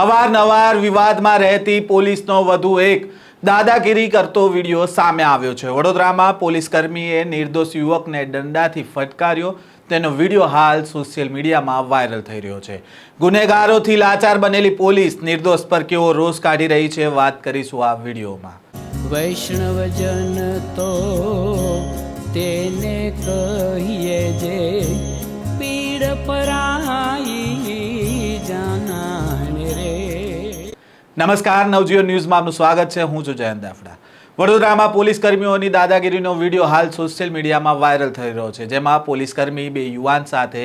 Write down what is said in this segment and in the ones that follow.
અવારનવાર વિવાદમાં રહેતી પોલીસનો વધુ એક દાદાગીરી કરતો વીડિયો સામે આવ્યો છે. વડોદરામાં પોલીસ કર્મીએ નિર્દોષ યુવકને દંડાથી ફટકાર્યો. તેનો વીડિયો હાલ સોશિયલ મીડિયામાં વાયરલ થઈ રહ્યો છે. ગુનેગારોથી લાચાર બનેલી પોલીસ નિર્દોષ પર કેવો રોષ કાઢી રહી છે વાત કરીશું આ વિડીયોમાં. વૈષ્ણવજન તો તેને કહીએ જે પીડ પરાઈ નમસ્કાર, નવજીવન ન્યૂઝમાં આપનું સ્વાગત છે. હું છું જયંત દાફડા. વડોદરામાં પોલીસ કર્મીઓની દાદાગીરીનો વીડિયો હાલ સોશિયલ મીડિયામાં વાયરલ થઈ રહ્યો છે, જેમાં પોલીસ કર્મી બે યુવાન સાથે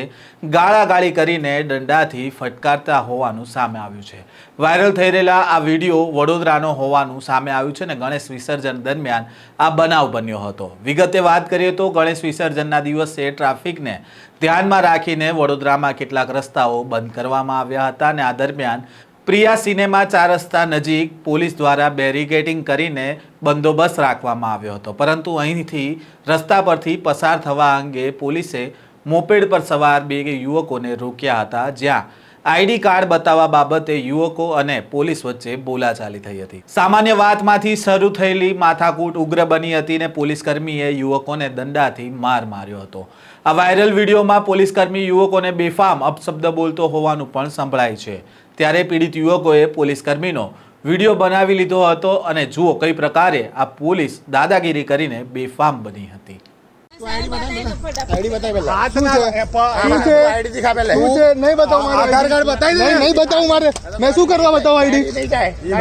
ગાળાગાળી કરીને દંડાથી ફટકારતા હોવાનું સામે આવ્યું છે. વાયરલ થઈ રહેલા આ વીડિયો વડોદરાનો હોવાનું સામે આવ્યું છે ને ગણેશ વિસર્જન દરમિયાન આ બનાવ બન્યો હતો. વિગતે વાત કરીએ તો ગણેશ વિસર્જનના દિવસે ટ્રાફિકને ધ્યાનમાં રાખીને વડોદરામાં કેટલાક રસ્તાઓ બંધ કરવામાં આવ્યા હતા અને આ દરમિયાન પ્રિયા સિનેમા ચાર રસ્તા નજીક પોલીસ દ્વારા બેરિકેડિંગ કરીને બંદોબસ્ત રાખવામાં આવ્યો હતો. પરંતુ અહીંથી રસ્તા પરથી પસાર થવા અંગે પોલીસે મોપેડ પર સવાર બે યુવકોને રોક્યા હતા. જ્યાં આઈડી કાર્ડ બતાવવા બાબતે યુવકો અને પોલીસ વચ્ચે બોલાચાલી થઈ હતી. સામાન્ય વાતમાંથી શરૂ થયેલી માથાકૂટ ઉગ્ર બની હતી ને પોલીસકર્મીએ યુવકોને દંડાથી માર માર્યો હતો. આ વાયરલ વિડીયોમાં પોલીસ કર્મી યુવકોને બેફામ અપશબ્દ બોલતો હોવાનું પણ સંભળાય છે. ત્યારે પીડિત યુવકોએ પોલીસ કર્મીનો વીડિયો બનાવી લીધો હતો અને જુઓ કઈ પ્રકારે આ પોલીસ દાદાગીરી કરીને બેફામ બની હતી.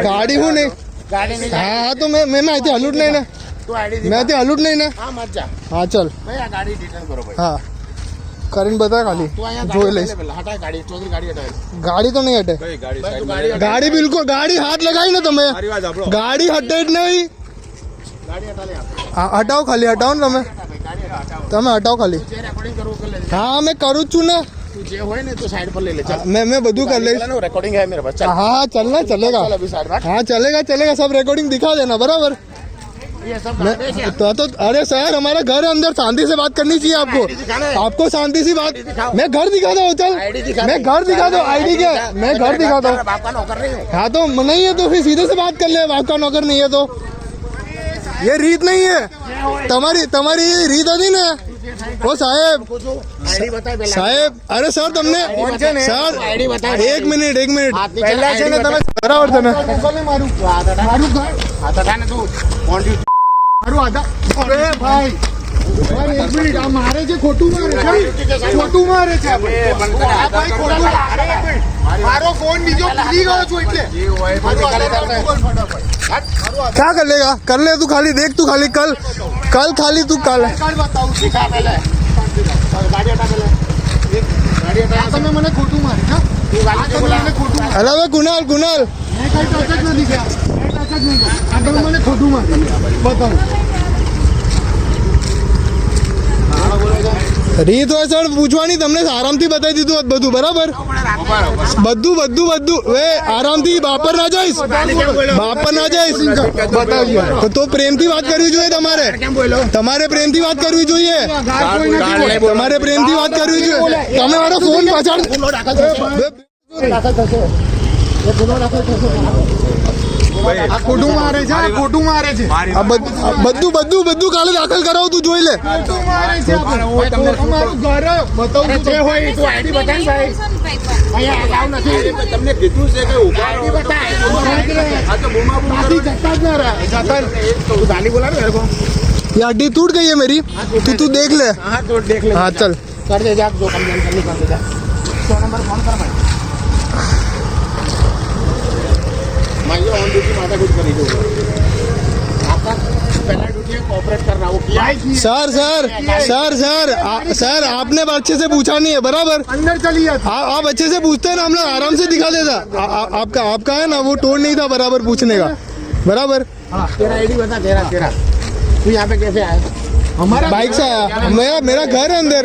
ગાડી હું નહીં? હા હા તો મેં મેં અહીંથી હલૂટ નહીં ને. મેં અહીંથી હલું નહીં ને? હા ચલ. ભાઈ આ ગાડી રિટર્ન કરો ભાઈ. હા. કરીને બતા ખાલી તું અહીંયા જોઈ ગાડી લઈશ પહેલા હટાય ગાડી ચોથી ગાડી હટાય ગાડી તો નહીં હટે ભાઈ તું ગાડી હટાય. ગાડી બિલકુલ ગાડી હાથ લગાવી ને તમે ગાડી હટે જ નહીં ગાડી હટા લે આપણે. હા હટાવો ખાલી હટાવો ને તમે હટા ભાઈ, ગાડી હટા, હટાવો. તમે હટાવો ખાલી જે રેકોર્ડિંગ કરવું કરી લેજે હા મેં કરું જ છું ને તું જે હોય ને તું સાઈડ પર લઈ લે ચાલ મેં મેં બધું કરી લઈશ રેકોર્ડિંગ है मेरे पास चल हाँ चल ना चलेगा चल अभी साइड में हाँ चलेगा चलेगा सब रिकॉर्डिंग दिखा देना बराबर ये सब मैं गाड़ी है तो, तो अरे सर हमारा घर है अंदर शांति से बात करनी चाहिए आपको आईडी दिखाना है। आपको शांति से बात दिखाओ। मैं घर दिखा दो चल आईडी दिखा मैं दे। घर दिखा दो चल, आईडी क्या दिखा। मैं घर दिखा दो तेरा बाप का नौकर नहीं हूँ हाँ तो नहीं है तो फिर सीधे से बात कर ले आपका नौकर नहीं है तो ये रीत नहीं है તમારી તમારી એ રીત હતી ને ઓ સાહેબ पूछो आईडी बताए पहला સાહેબ અરે સર તમને છે ને? સર આઈડી બતાવો. એક મિનિટ એક મિનિટ હાથ નીચે પહેલા છે ને આઈડી તમે બરાબર છે ને મારું તું હાથ હટા મારું મારું આધાર અરે ભાઈ ભાઈ, એક મિનિટ આ મારે છે ખોટું મારે છે ખોટું મારે છે આ ભાઈ ખોટું અરે, એક મિનિટ. મારો ફોન બીજો ભૂલી ગયો છું એટલે મારું આધાર કાર્ડ બોલ ફટાફટ. क्या कर लेगा कर ले तू खाली देख तू खाली कल कल खाली तू कल કાર્ડ બતાવું છું दिखा पहले गाड़ी हटा पहले गाड़ी हटा તમે મને ખોટું મારે હા तू गाड़ी से बोला મને ખોટું મારે. અરે હવે કુનાલ કુનાલ મેં કઈ ટચ જ નથી કર્યા મારે બતાવું રીત હોય સર પૂછવાની તમને આરામથી બતાવી દીધું હોત બધું બરાબર બધું બધું બધું વે આરામથી બાપર ના જઈશ બાપર ના જઈશ બતાવજો તો- પ્રેમથી વાત કરવી જોઈએ તમારે તમારે પ્રેમથી વાત કરવી જોઈએ તમારે પ્રેમથી વાત કરવી જોઈએ તમે મારો ફોન પાછળ બધું બધું બધું કાલે દાખલ કરાવ તું જોઈ લે. ખોટું મારે છે તમારું ઘર બતાવું જે તું દેખ લે ભાઈ તમને કીધું છે કે ઉપાડી બતા हड्डी टूट गई है मेरी तू ऑन ड्यूटी माता कुछ करी दो आपका पहला ड्यूटी है कोऑपरेट करना वो किया सर सर सर सर आ, सर आपने अच्छे से पूछा नहीं है बराबर? अंदर चलिए आप आप अच्छे से पूछते हैं ना हम लोग आराम से दिखा देता। आपका आपका है ना वो टोन नहीं था बराबर पूछने का। बराबर? हाँ तेरा आईडी बता तेरा तेरा। तू यहाँ पे कैसे आया? हमारा बाइक से आया मेरा मेरा घर है अंदर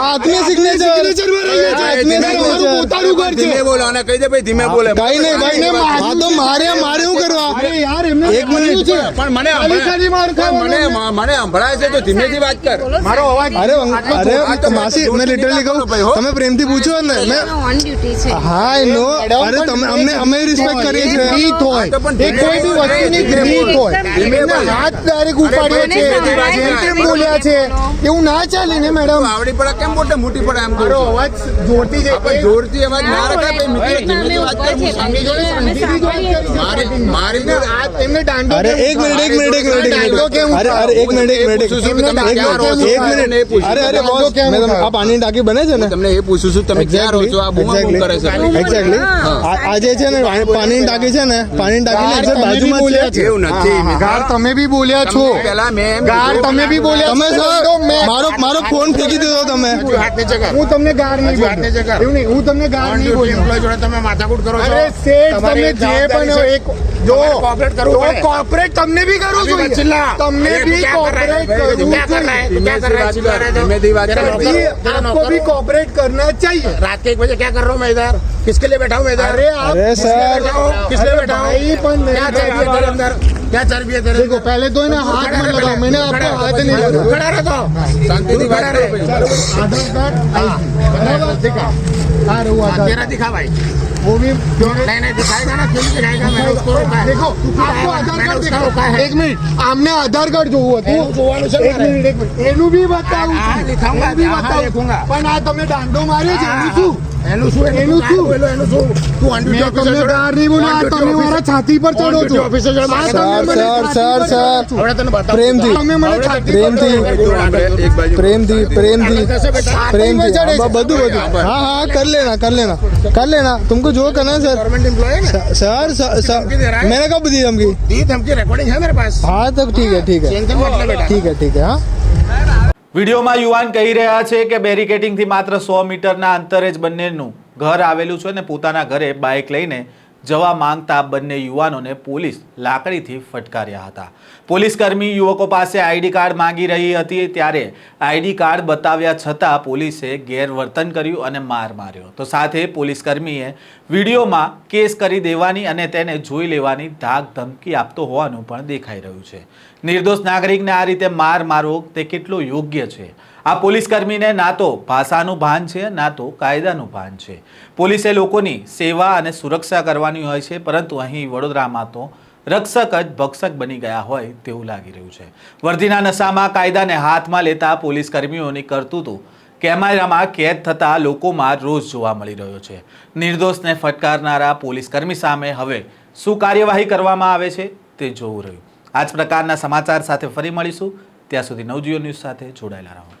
आत्मीय सिग्नेचर सिग्नेचर में रही है આત્મીય તમારું પોતાનું ઘર છે ધીમે બોલો અને કહી દે ભાઈ ધીમે બોલે કઈ નહીં ભાઈ ભાઈને માર્યું હા તો છે. મારે મારે શું કરવા અરે યાર એમને એક મિનિટ. છે પણ મને ખાલી ખાલી માર ખાવાનો મને એમને. મને સંભળાય છે તો ધીમેથી વાત કર મારો અવાજ અરે આટલો અરે તો માસી જોરથી મેં લિટરલી બોલો ભાઈ, હો. કહું તમે પ્રેમથી પૂછો ને મેં ઓન ડ્યુટી છે હા આઈ નો અરે તમે અમને અમે રિસ્પેક્ટ કરીએ એક છીએ રીત હોય તો પણ એ કોઈ બી વસ્તુની ધીમે રીત હોય ધીમે એમને બોલો. હાથ ડાયરેક્ટ ઉપાડ્યો મને છે સમજાય જેમ છે. તેમ બોલ્યા છે. એવું ના ચાલે ને મેડમ. આવડી પડે કેમ મોટે મોટી પડે એમ મારો અવાજ જોરથી છે જોરથી અવાજ ના રખાય ભાઈ મિત્રો ધીમેથી વાત કર હું સાંભળી જોડે શાંતિથી વાત કરી મારી મારી એમને જોડે એમને દાંડો અરે એક મિનિટ એક મિનિટ એક મિનિટ દાંડો કેમ અરે અરે એક મિનિટ એક મિનિટ. એક પૂછું છું કે તમે મિનિટ ક્યાં રહો છો? એક મિનિટ. અરે અરે બોસ કેમ મેં તમને- ઉઠાવ્યો? આ પાણીની ટાંકી બને છે ને? તમને એ પૂછું છું તમે ક્યાં રહો છો? આ બૂમા બૂમ કરે છે. એક્ઝેક્ટલી આજે છે ને પાણી- પાણીની ટાંકી છે ને પાણીની ટાંકી ને બાજુમાં બોલ્યા છે. એવું નથી ગાર તમે બી બોલ્યા છો પહેલા મેં ગાર તમે બી બોલ્યા તમે સર મારો મારો ફોન ફેંકી દીધો તમે. હું તમને ગાર નહીં બોલ્યો. એવું નહીં હું તમને ગાર નહીં બોલ્યો જોડે તમે માથાકૂટ કરો છો. અરે શેઠ તમે જે પણ એક જો તમારે cooperate કરવું તો પડે. કોર્પોરેટ તમને બી કરવું अभी मत જોઈએ चिल्ला તમને अरे, भी तू क्या कर रहा है? cooperate भाई, तू करना क्या कर रहा है? तू क्या कर रहा है? चिल्ला रहा है तो? धीमे बात तेरा कर नौकर- ये तेरा आपको नौकर- भी कॉपरेट करना चाहिए रात के एक बजे क्या कर रहा हूँ मैं इधर किसके लिए बैठा हूँ मैं इधर अरे आप अरे किसके सर। बैठा हो? किस लिए अरे बैठा हूँ भाई पण मेरी क्या चर्बी है तेरे अंदर क्या चर्बी है तेरे देखो अंदर? पहले तो है ना हाथ मत लगाओ मैंने आपको हाथ नहीं तू लगाया खड़ा रह तो शांति से बात करो भाई। आधार कार्ड बराबर दिखा हाँ रहुआ हाँ, आधार तेरा दिखा भाई वो भी नहीं नहीं दिखाएगा ना क्यों नहीं दिखाएगा मैंने उसको रोका है देखो आपको आधार मैंने કાર્ડ उसको रोका દેખાડો है એક મિનિટ આમને આધાર કાર્ડ જોવું એનું હતું જોવાનું છે એક મારે. મિનિટ એક મિનિટ એનું બી બતાવું હા, છું. દેખાઉંગા, એનું બી હા, બતાવું. દેખુંગા. પણ આ તમે દાંડો માર્યો છે એનું શું कर लेना कर लेना। कर लेना तुमको जो करना है सर। सर सर मैंने कब दी धमकी? रिकॉर्डिंग है मेरे पास। हाँ तो ठीक है ठीक है। ठीक है ठीक है हाँ। વિડીયોમાં યુવાન કહી રહ્યા છે કે બેરિકેટિંગથી માત્ર સો મીટરના અંતરે જ બંનેનું ઘર આવેલું છે અને પોતાના ઘરે બાઇક લઈને જવા માંગતા બંને યુવાનોને પોલીસ લાકડીથી ફટકાર્યા હતા. પોલીસકર્મી યુવકો પાસે આઈડી કાર્ડ માંગી રહી હતી ત્યારે આઈડી કાર્ડ બતાવ્યા છતાં પોલીસે ગેરવર્તન કર્યું અને માર માર્યો. તો સાથે પોલીસ કર્મીએ વિડીયોમાં કેસ કરી દેવાની અને તેને જોઈ લેવાની ધાક ધમકી આપતો હોવાનું પણ દેખાઈ રહ્યું છે. નિર્દોષ નાગરિકને આ રીતે માર મારવો તે કેટલો યોગ્ય છે? આ પોલીસ કર્મીને ના તો ભાષાનું ભાન છે, ના તો કાયદાનું ભાન છે. પોલીસે લોકોની સેવા અને સુરક્ષા કરવાની હોય છે, પરંતુ અહીં વડોદરામાં તો રક્ષક જ ભક્ષક બની ગયા હોય તેવું લાગી રહ્યું છે. વર્ધીના નશામાં કાયદાને હાથમાં લેતા પોલીસ કર્મીઓની કરતૂતું કેમેરામાં કેદ થતા લોકોમાં રોષ જોવા મળી રહ્યો છે. નિર્દોષને ફટકારનારા પોલીસ કર્મી સામે હવે શું કાર્યવાહી કરવામાં આવે છે તે જોવું રહ્યું. આ જ પ્રકારના સમાચાર સાથે ફરી મળીશું. ત્યાં સુધી નવજીઓ ન્યૂઝ સાથે જોડાયેલા રહો.